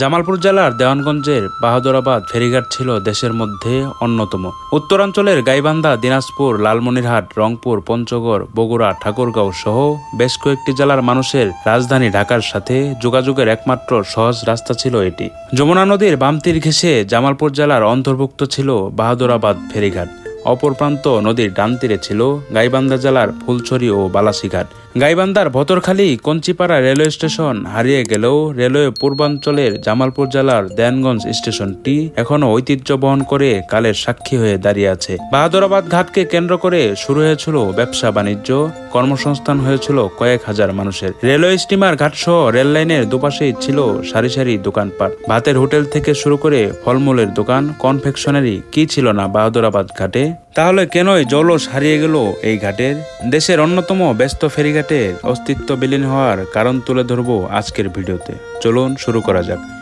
জামালপুর জেলার দেওয়ানগঞ্জের বাহাদুরাবাদ ফেরিঘাট ছিল দেশের মধ্যে অন্যতম। উত্তরাঞ্চলের গাইবান্ধা, দিনাজপুর, লালমনিরহাট, রংপুর, পঞ্চগড়, বগুড়া, ঠাকুরগাঁও সহ বেশ কয়েকটি জেলার মানুষের রাজধানী ঢাকার সাথে যোগাযোগের একমাত্র সহজ রাস্তা ছিল এটি। যমুনা নদীর বামতির ঘেঁষে জামালপুর জেলার অন্তর্ভুক্ত ছিল বাহাদুরাবাদ ফেরিঘাট। অপর প্রান্ত নদীর ডান তীরে ছিল গাইবান্ধা জেলার ফুলছড়ি ও বালাসিঘাট। গাইবান্ধার ভতরখালী কঞ্চিপাড়া রেলওয়ে স্টেশন হারিয়ে গেলেও রেলওয়ে পূর্বাঞ্চলের জামালপুর জেলার দেয়ানগঞ্জ স্টেশনটি এখনও ঐতিহ্য বহন করে কালের সাক্ষী হয়ে দাঁড়িয়ে আছে। বাহাদুরাবাদ ঘাটকে কেন্দ্র করে শুরু হয়েছিল ব্যবসা বাণিজ্য, কর্মসংস্থান হয়েছিল কয়েক হাজার মানুষের। রেলওয়ে স্টিমার ঘাটসহ রেল লাইনের দুপাশেই ছিল সারি সারি দোকানপাট। ভাতের হোটেল থেকে শুরু করে ফলমূলের দোকান, কনফেকশনারি কি ছিল না বাহাদুরাবাদ ঘাটে তাহলে কেনই জলস হারিয়ে গেল এই ঘাটের? দেশের অন্যতম ব্যস্ত ফেরিঘাটের অস্তিত্ব বিলীন হওয়ার কারণ তুলে ধরব আজকের ভিডিওতে। চলুন শুরু করা যাক।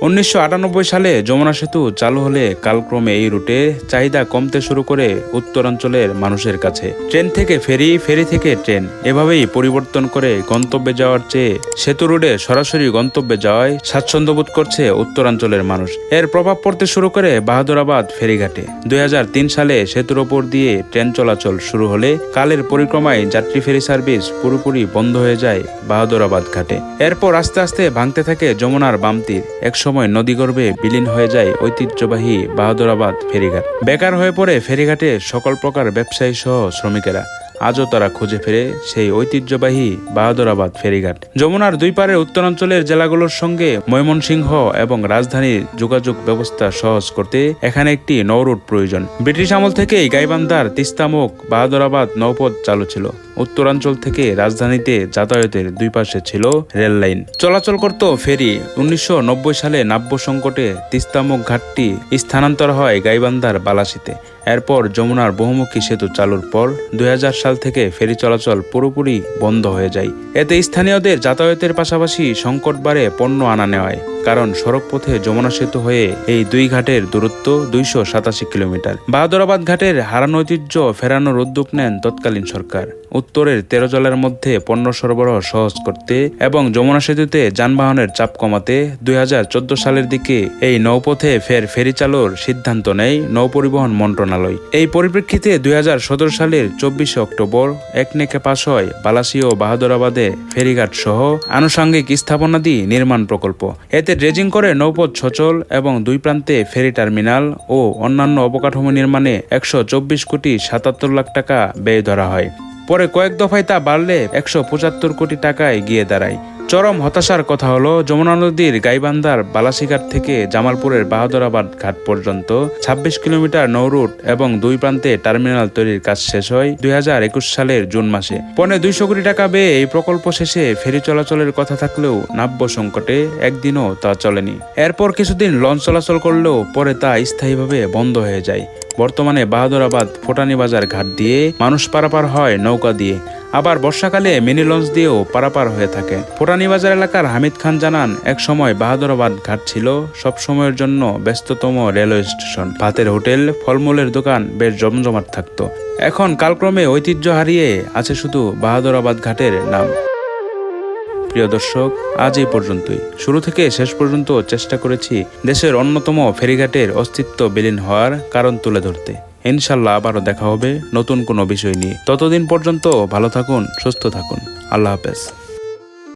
উনিশশো আটানব্বই সালে যমুনা সেতু চালু হলে কালক্রমে এই রুটে চাহিদা কমতে শুরু করে উত্তরাঞ্চলের মানুষের কাছে। ট্রেন থেকে ফেরি ফেরি থেকে ট্রেন, এভাবেই পরিবর্তন করে গন্তব্যে যাওয়ার চেয়ে সেতু রোডে সরাসরি গন্তব্যে যাওয়ায় স্বাচ্ছন্দ্য বোধ করছে উত্তরাঞ্চলের মানুষ। এর প্রভাব পড়তে শুরু করে বাহাদুরাবাদ ফেরিঘাটে। দুই হাজার তিন সালে সেতুর ওপর দিয়ে ট্রেন চলাচল শুরু হলে কালের পরিক্রমায় যাত্রী ফেরি সার্ভিস পুরোপুরি বন্ধ হয়ে যায় বাহাদুরাবাদ ঘাটে। এরপর আস্তে আস্তে ভাঙতে থাকে যমুনার বাম তীর। একসময় নদীগর্ভে বিলীন হয়ে যায় ঐতিহ্যবাহী বাহাদুরাবাদ ফেরিঘাট। বেকার হয়ে পড়ে ফেরিঘাটে সকল প্রকার ব্যবসায়ী সহ শ্রমিকেরা। আজও তারা খুঁজে ফেরে সেই ঐতিহ্যবাহী বাহাদুরাবাদ ফেরিঘাট। যমুনার দুই পারে উত্তরাঞ্চলের জেলাগুলোর সঙ্গে ময়মনসিংহ এবং রাজধানীর যোগাযোগ ব্যবস্থা সহজ করতে এখানে একটি নৌরুট প্রয়োজন। ব্রিটিশ আমল থেকেই গাইবান্ধার তিস্তামুখ বাহাদুরাবাদ নৌপথ চালু ছিল। উত্তরাঞ্চল থেকে রাজধানীতে যাতায়াতের দুই পাশে ছিল রেল লাইন। চলাচল করত ফেরি। উনিশশো নব্বই সালে নাব্য সংকটে তিস্তামুখ ঘাটটি স্থানান্তর হয় গাইবান্ধার বালাসিতে এরপর যমুনার বহুমুখী সেতু চালুর পর দুই হাজার সাল থেকে ফেরি চলাচল পুরোপুরি বন্ধ হয়ে যায়। এতে স্থানীয়দের যাতায়াতের পাশাপাশি সংকট বাড়ে পণ্য আনা নেওয়ায়, কারণ সড়ক পথে যমুনা সেতু হয়ে এই দুই ঘাটের দূরত্ব দুইশো সাতাশি কিলোমিটার। বাহাদুরাবাদ ঘাটের হারানো ঐতিহ্য ফেরানোর উদ্যোগ নেন তৎকালীন সরকার। উত্তরের তেরো জলের মধ্যে পণ্য সরবরাহ সহজ করতে এবং যমুনা সেতুতে যানবাহনের চাপ কমাতে দুই হাজার চোদ্দ সালের দিকে এই নৌপথে ফের ফেরি চালুর সিদ্ধান্ত নেয় নৌপরিবহন মন্ত্রণালয়। এই পরিপ্রেক্ষিতে দুই হাজার সতেরো সালের চব্বিশে অক্টোবর একনেকে পাশ হয় বালাসি ও বাহাদুরাবাদে ফেরিঘাট সহ আনুষঙ্গিক স্থাপনাদি নির্মাণ প্রকল্প। এতে ড্রেজিং করে নৌপথ সচল এবং দুই প্রান্তে ফেরি টার্মিনাল ও অন্যান্য অবকাঠামো নির্মাণে একশো চব্বিশ কোটি সাতাত্তর লাখ টাকা ব্যয় ধরা হয়। পরে কয়েক দফায় তা বাড়লে একশো পঁচাত্তর কোটি টাকায় গিয়ে দাঁড়ায়। চরম হতাশার কথা হলো, যমুনা নদীর গাইবান্ধার বালাসিঘাট থেকে জামালপুরের বাহাদুরাবাদ ঘাট পর্যন্ত ২৬ কিলোমিটার নৌরুট এবং দুই প্রান্তে টার্মিনাল তৈরির কাজ শেষ হয় দুই হাজার একুশ সালের জুন মাসে। পনে দুইশো কোটি টাকা ব্যয়ে এই প্রকল্প শেষে ফেরি চলাচলের কথা থাকলেও নাব্য সংকটে একদিনও তা চলেনি। এরপর কিছুদিন লঞ্চ চলাচল করলেও পরে তা স্থায়ীভাবে বন্ধ হয়ে যায়। বর্তমানে বাহাদুরাবাদ ফোটানি বাজার ঘাট দিয়ে মানুষ পারাপার হয় নৌকা দিয়ে। আবার বর্ষাকালে মিনি লঞ্চ দিয়েও পারাপার হয়ে থাকে। ফোটানিবাজার এলাকার হামিদ খান জানান, এক সময় বাহাদুরাবাদ ঘাট ছিল, সব সময়ের জন্য ব্যস্ততম রেলওয়ে স্টেশন। ভাতের হোটেল, ফলমূলের দোকান বেশ জমজমাট থাকতো। এখন কালক্রমে ঐতিহ্য হারিয়ে আছে শুধু বাহাদুরাবাদ ঘাটের নাম। প্রিয় দর্শক, আজ এই পর্যন্তই। শুরু থেকে শেষ পর্যন্ত চেষ্টা করেছি দেশের অন্যতম ফেরিঘাটের অস্তিত্ব বিলীন হওয়ার কারণ তুলে ধরতে। ইনশাল্লাহ আবারও দেখা হবে নতুন কোনো বিষয় নিয়ে। ততদিন পর্যন্ত ভালো থাকুন, সুস্থ থাকুন। আল্লাহ হাফেজ।